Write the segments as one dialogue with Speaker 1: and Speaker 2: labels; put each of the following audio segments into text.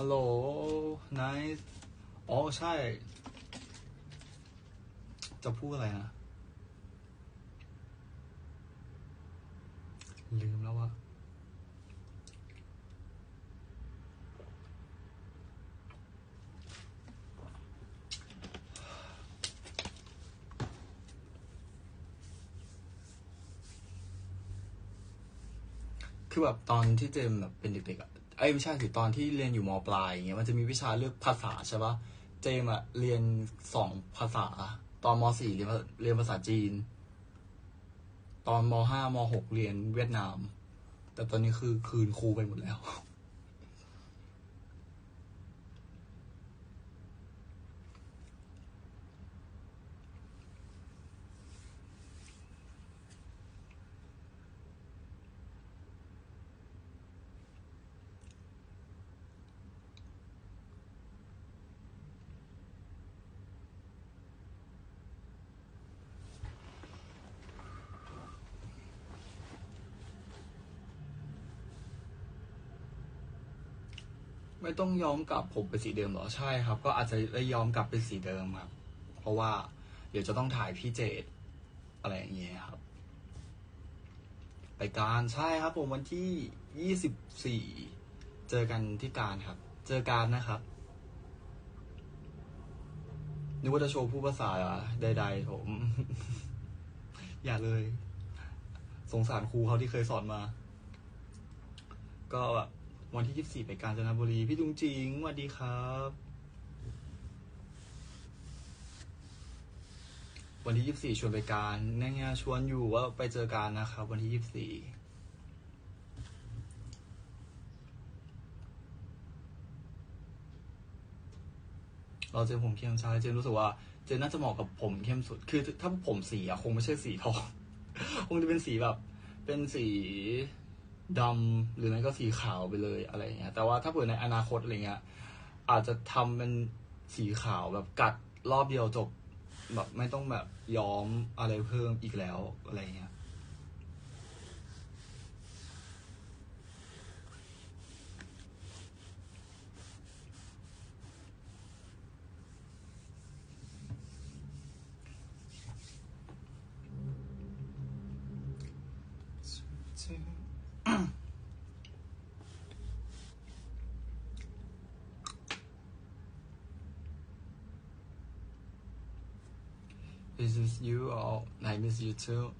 Speaker 1: ฮัลโหล nice อ๋อใช่ จะพูดอะไรนะ ลืมแล้วว่าคือแบบตอนที่เจมแบบเป็นเด็กๆอะ ไอ้ไม่ใช่สิตอนที่เรียนอยู่มปลายอย่างเงี้ยมันจะมีวิชาเลือกภาษาใช่ปะเจมอะเรียนสองภาษา ตอนมสี่เรียนเรียนภาษาจีน ตอนมห้ามหกเรียนเวียดนาม แต่ตอนนี้คือคืนครูไปหมดแล้ว ไม่ต้องย้อมกลับผมเป็นสีเดิมเหรอใช่ครับ ก็อาจจะได้ย้อมกลับเป็นสีเดิมครับ เพราะว่าเดี๋ยวจะต้องถ่ายพี่เจดอะไรอย่างเงี้ยครับ ไปการใช่ครับ ผมวันที่ยี่สิบสี่เจอกันที่การครับ เจอการนะครับนึกว่าจะโชว์ผู้ภาษาใดๆผม อย่าเลย สงสารครูเขาที่เคยสอนมา ก็แบบ วันที่ 24 ไปกาญจนบุรี พี่จุงจิงสวัสดีครับ วันที่ 24 ชวนไปการแน่ๆชวนอยู่ว่าไปเจอกันนะครับ วันที่ 24เราเจอผมเข้มใช่เจนรู้สึกว่าเจนน่าจะเหมาะกับผมเข้มสุด คือถ้าผมสีอะคงไม่ใช่สีทอง คงจะเป็นสีแบบ เป็นสี ดำหรือไม่ก็สีขาวไปเลยอะไรเงี้ยแต่ว่าถ้าเผื่อในอนาคตอะไรเงี้ยอาจจะทำเป็นสีขาวแบบกัดรอบเดียวจบแบบไม่ต้องแบบย้อมอะไรเพิ่มอีกแล้วอะไรเงี้ย Is this you or I miss you too?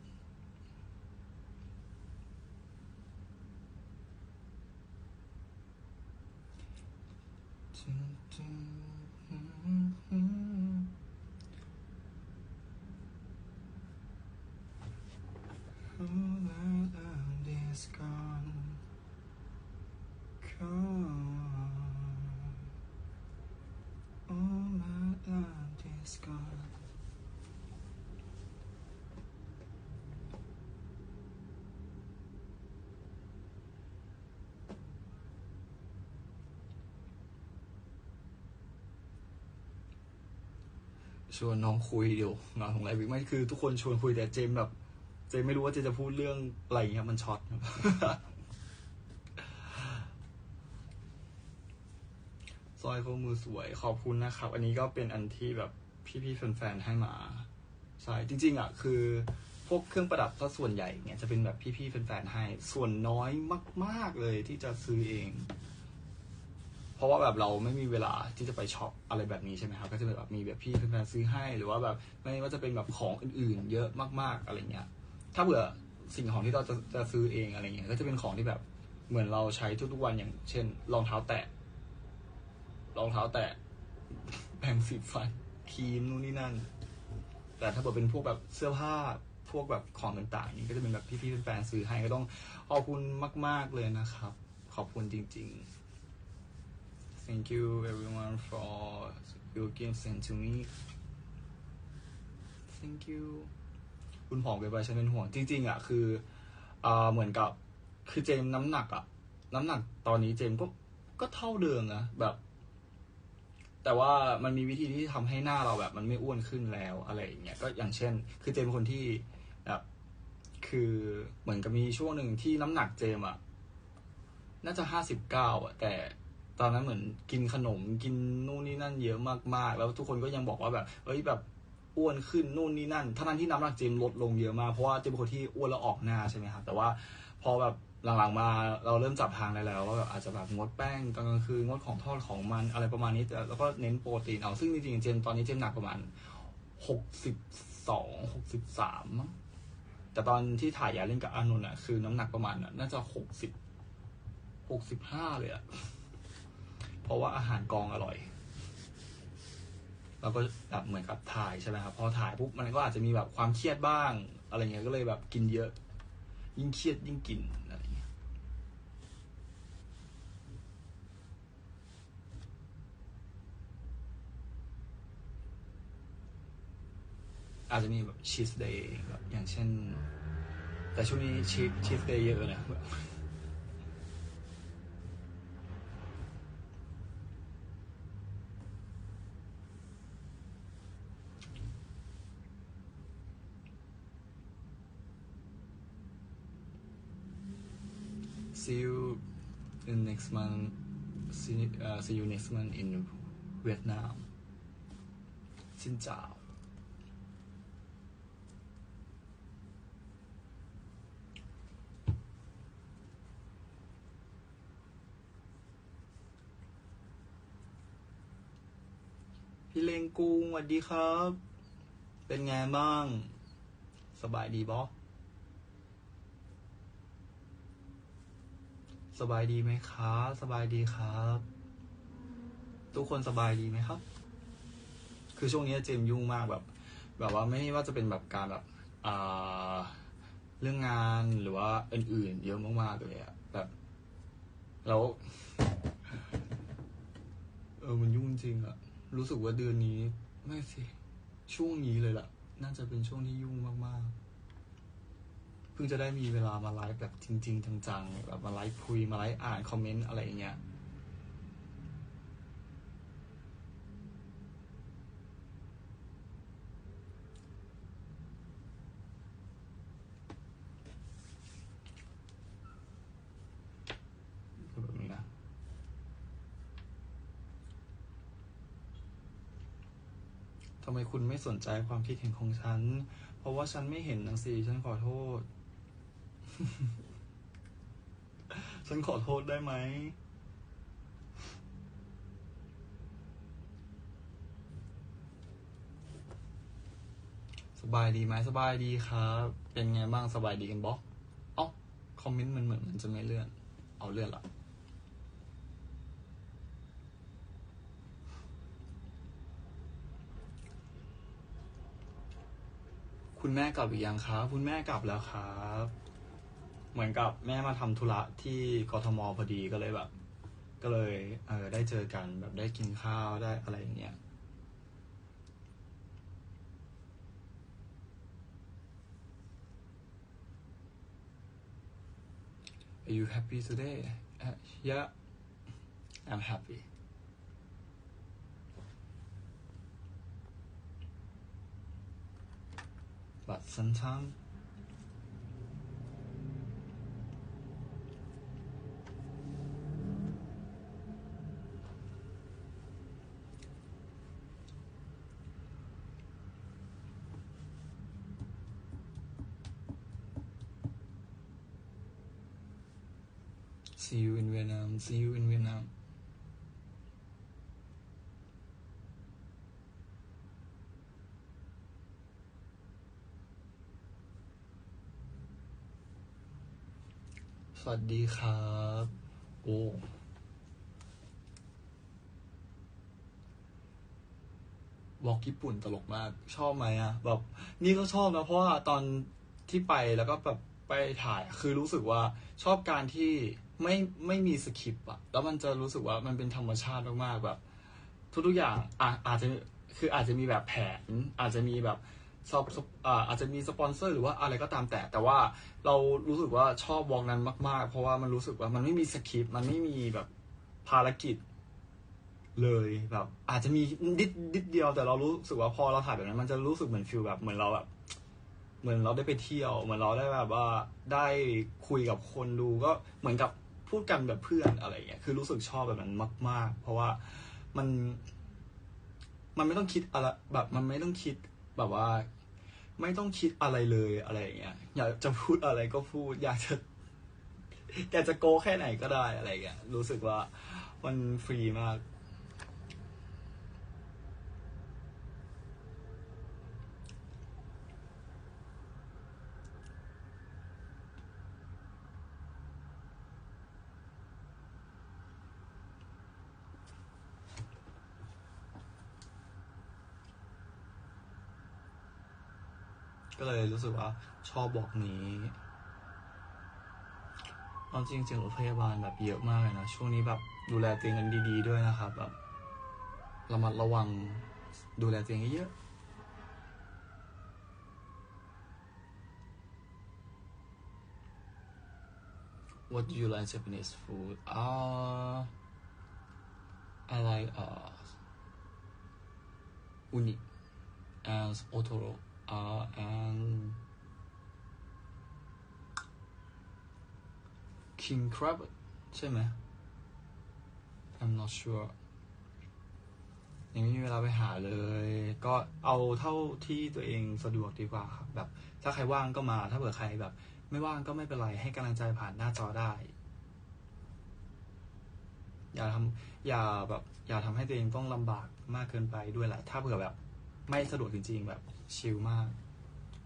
Speaker 1: ชวนน้องคุยเดี๋ยวงานของไลฟ์วิกไม่คือทุกคนชวนคุยแต่เจมแบบ เจมไม่รู้ว่าเจมจะพูดเรื่องอะไรเงี้ยมันช็อตสร้อยข้อมือสวยขอบคุณนะครับ อันนี้ก็เป็นอันที่แบบพี่ๆแฟนๆให้มาใช่จริง ๆอะคือ พวกเครื่องประดับถ้าส่วนใหญ่เนี่ยจะเป็นแบบพี่ๆแฟนๆให้ ส่วนน้อยมาก ๆเลยที่จะซื้อเอง เพราะว่าแบบเราไม่มีเวลาที่จะไปช็อปอะไรแบบนี้ใช่ไหมครับก็จะแบบมีแบบพี่แฟนๆซื้อให้หรือว่าแบบไม่ว่าจะเป็นแบบของอื่นๆ เยอะมากๆอะไรเงี้ยถ้าเผื่อสิ่งของที่เราจะจะซื้อเองอะไรเงี้ยก็จะเป็นของที่แบบเหมือนเราใช้ทุกๆวันอย่าง เช่นรองเท้าแตะรองเท้าแตะแปรงสีฟันครีมนู่นนี่นั่น แต่ถ้าเกิดเป็นพวกแบบเสื้อผ้าพวกแบบของต่างๆ นี่ก็จะเป็นแบบพี่ๆแฟนๆซื้อให้ก็ต้องขอบคุณมาก ๆเลยนะครับ ขอบคุณจริง ๆ Thank you everyone for your gifts sent to me Thank you คุณผอมเกินไปฉันเป็นห่วง จริงๆอะคืออ่าเหมือนกับคือเจมน้ำหนักอะ น้ำหนักตอนนี้เจมก็ก็เท่าเดิมนะแบบ แต่ว่ามันมีวิธีที่ทำให้หน้าเราแบบ มันไม่อ้วนขึ้นแล้วอะไรอย่างเงี้ยก็อย่างเช่น คือเจมเป็นคนที่แบบคือเหมือนกับมีช่วงหนึ่งที่น้ำหนักเจมอะน่าจะห้าสิบเก้าอะแต่ ตอนนั้นเหมือนกินขนมกินนู่นนี่นั่นเยอะมากๆ แล้วทุกคนก็ยังบอกว่าแบบเอ้ยแบบอ้วนขึ้นนู่นนี่นั่นทั้งนั้นที่น้ำหนักเจมส์ลดลงเยอะมากเพราะว่าเจมส์เป็นคนที่อ้วนแล้วออกหน้าใช่ไหมครับแต่ว่าพอแบบหลังๆมาเราเริ่มจับทางได้แล้วว่าแบบอาจจะแบบงดแป้งตอนกลางคืนงดของทอดของมันอะไรประมาณนี้แล้วก็เน้นโปรตีนเอาซึ่งจริงๆเจมส์ตอนนี้เจมส์หนักประมาณหกสิบสองหกสิบสามแต่ตอนที่ถ่ายยาเล่นกับอานนท์อะคือน้ำหนักประมาณน่ะน่าจะหกสิบหกสิบห้าเลยอะ เพราะว่าอาหารกองอร่อย เราก็แบบเหมือนกับถ่ายใช่ไหมครับพอถ่ายปุ๊บมันก็อาจจะมีแบบความเครียดบ้าง อะไรเงี้ยก็เลยแบบกินเยอะ ยิ่งเครียดยิ่งกินอะไรเงี้ยอาจจะมีแบบชีสเดย์แบบอย่างเช่น แต่ช่วงนี้ชีสชีสเดย์เยอะนะแบบ see you in next month see, uh, see you next month in Vietnam Xin chào พี่เลงกุงสวัสดีครับ เป็นไงบ้าง สบายดีบอ สบายดีไหมครับสบายดีครับ ทุกคนสบายดีไหมครับ คือช่วงนี้เจมยุ่งมากแบบ แบบว่าไม่ว่าจะเป็นแบบการแบบอ่าเรื่องงานหรือว่าอื่นๆ เยอะมากๆเลยอะแบบแล้วเออมันยุ่งจริงอะรู้สึกว่าเดือนนี้ ไม่สิช่วงนี้เลยล่ะ น่าจะเป็นช่วงที่ยุ่งมากๆ พิ่งจะได้มีเวลามาไลฟ์แบบจริง ๆ จังๆแบบมาไลฟ์คุยมาไลฟ์อ่านคอมเมนต์อะไรอย่างเงี้ยทำไมคุณไม่สนใจความคิดเห็นของฉัน เพราะว่าฉันไม่เห็นนังสีฉันขอโทษ ฉันขอโทษได้ไหม สบายดีไหมสบายดีครับ เป็นไงบ้างสบายดีกันบอเอ้าคอมเมนต์มันเหมือนมันจะไม่เลื่อน เอาเลื่อนละคุณแม่กลับหรือยังครับ คุณแม่กลับแล้วครับ เหมือนกับแม่มาทำธุระที่กทมพอดีก็เลยแบบ ก็เลย เออได้เจอกันแบบได้กินข้าวได้อะไรอย่างเงี้ย Are you happy today? Uh, yeah, I'm happy. But sometimes you in Vietnam, see you in Vietnam. s วัสดีครับ โอ้บอกญี่ปุ่นตลกมาก ชอบไหมอะแบบนี่ก็ชอบนะเพราะว่าตอนที่ไปแล้วก็แบบไปถ่ายคือรู้สึกว่าชอบการที่ไม่ไม่มีสคริปต์อะแล้วมันจะรู้สึกว่ามันเป็นธรรมชาติมากๆแบบ ทุกๆอย่างออาจจะคืออาจจะมีแบบแผน อาจจะมีแบบ อฟอ่าอาจจะมีสปอนเซอร์หรือว่าอะไรก็ตามแต่ แต่ว่าเรารู้สึกว่าชอบวองนั้นมาก ๆ เพราะว่ามันรู้สึกว่ามันไม่มีสคริปต์มันไม่มีแบบภารกิจเลยแบบอาจจะมีนิดนิดเดียวแต่เรารู้สึกว่าพอเราถ่ายแบบนั้น มันจะรู้สึกเหมือนฟิลแบบเหมือนเราแบบเหมือนเราได้ไปเที่ยวเหมือนเราได้แบบว่าได้คุยกับคนดูก็เหมือนกับพูดกันแบบเพื่อนอะไรเงี้ยคือรู้สึกชอบแบบนั้นมาก ๆ เพราะว่ามัน มันไม่ต้องคิดอะไรแบบมันไม่ต้องคิดแบบว่า ไม่ต้องคิดอะไรเลยอะไรอย่างเงี้ยอยากจะพูดอะไรก็พูด อยากจะอยากจะโกแค่ไหนก็ได้อะไรอย่างเงี้ยรู้สึกว่ามันฟรีมาก รู้สึกว่าชอบบอกนี้เอาจริงๆโรงพยาบาลแบบเยอะมากเลยนะ ช่วงนี้แบบดูแลตัวเองกันดี ๆ ด้วยนะครับแบบระมัดระวังดูแลตัวเองเยอะ What do you like Japanese food? Uh, I like uh, uni and otoro uh, and king crab ใช่ไหม I'm not sure ยังไม่มีเวลาไปหาเลย ก็เอาเท่าที่ตัวเองสะดวกดีกว่าครับแบบ ถ้าใครว่างก็มา ถ้าเผื่อใครแบบ ไม่ว่างก็ไม่เป็นไรให้กำลังใจผ่านหน้าจอได้ อย่าทำอย่าแบบ อย่าทำให้ตัวเองต้องลำบากมากเกินไปด้วยแหละ ถ้าเผื่อแบบ ไม่สะดวกจริงๆแบบชิลมาก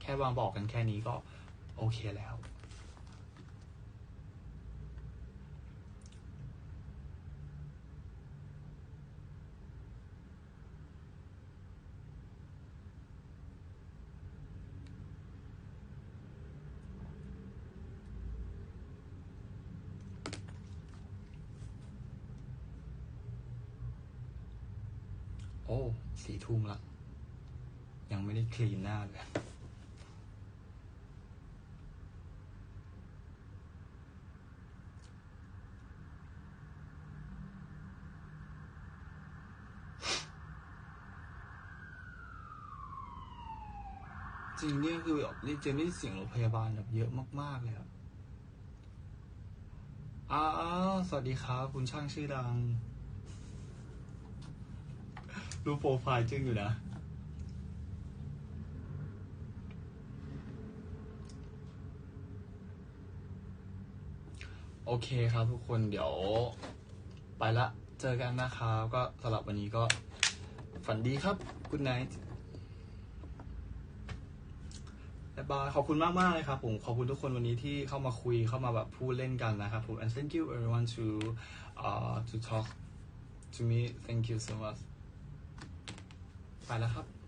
Speaker 1: แค่วางบอกกันแค่นี้ก็โอเคแล้ว โอ้ สี่ทุ่มละ ไม่ได้คลีนหน้าเลยจริงเนี่ยคือแบบนี่เจนได้เสียงโรงพยาบาลแบบเยอะมาก ๆ เลยครับอ้าวสวัสดีครับ คุณช่างชื่อดัง รูปโปรไฟล์จึงอยู่นะ อเคครับทุกคนเดี๋ยวไปละ เจอกันนะครับ ก็สำหรับวันนี้ก็ฝันดีครับ Good night บ๊ายบายขอบคุณมากมากๆเลยครับผมขอบคุณทุกคนวันนี้ที่เข้ามาคุยเข้ามาแบบพูดเล่นกันนะครับผม and thank you everyone to uh to talk to me thank you so much ไปแล้วครับ